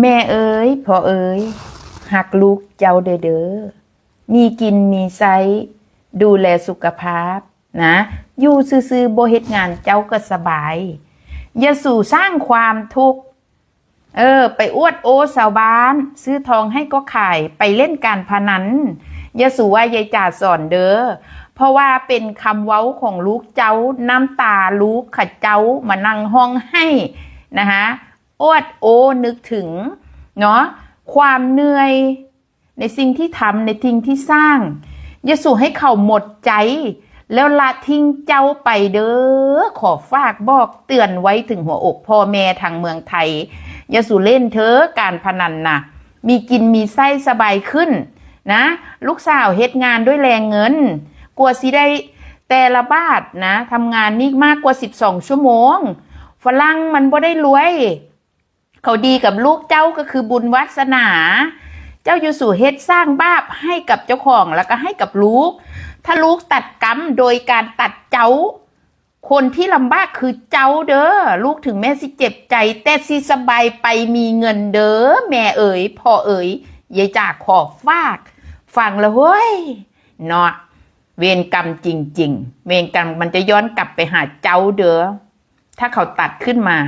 แม่เอ๋ยพ่อเอ๋ยหักลูกเจ้าเด้อเด้อมีกินมีใช้ดูแลสุขภาพ นะอยู่ซื่อๆบ่เฮ็ดงานเจ้าก็สบาย อย่าสู่สร้างความทุกข์เออ ไปอวดโอสาวบ้าน ซื้อทองให้ก็ขายไปเล่นการพนันอย่าสู่ว่ายายจ่าสอนเด้อเพราะว่าเป็นคำเว้าของลูกเจ้า น้ำตาลูกขัดเจ้ามานั่งห้องให้นะคะ อวดโอ นึกถึงเนาะความเหนื่อย ในสิ่งที่ทำในทิ้งที่สร้างอย่าสู่ให้เขาหมดใจ แล้วละทิ้งเจ้าไปเด้อขอฝากบอกเตือนไว้ถึงหัวอกพ่อแม่ทางเมืองไทยอย่าสู่เล่นเถอการพนันนะมีกินมีไส้สบายขึ้นนะ ลูกสาวเฮ็ดงานด้วยแรงเงิน กลัวสิได้แต่ละบาทนะทำงานนี่มากกว่า 12 ชั่วโมง ฝรั่งมันบ่ได้รวย เขาดีกับลูกเจ้าก็คือบุญวาสนา เจ้าอยู่สู่เฮ็ดสร้างบาปให้กับเจ้าของแล้วก็ให้กับลูก ถ้าลูกตัดกรรมโดยการตัดเจ้า คนที่ลำบากคือเจ้าเด้อลูกถึงแม่สิเจ็บใจ แต่สิสบายไปมีเงินเด้อแม่เอ๋ยพ่อเอ๋ยยายจากขอฝากฟังแล้วเฮ้ยเนาะเวรกรรมจริง ๆ เวรกรรมมันจะย้อนกลับไปหาเจ้าเด้อถ้าเขาตัดขึ้นมา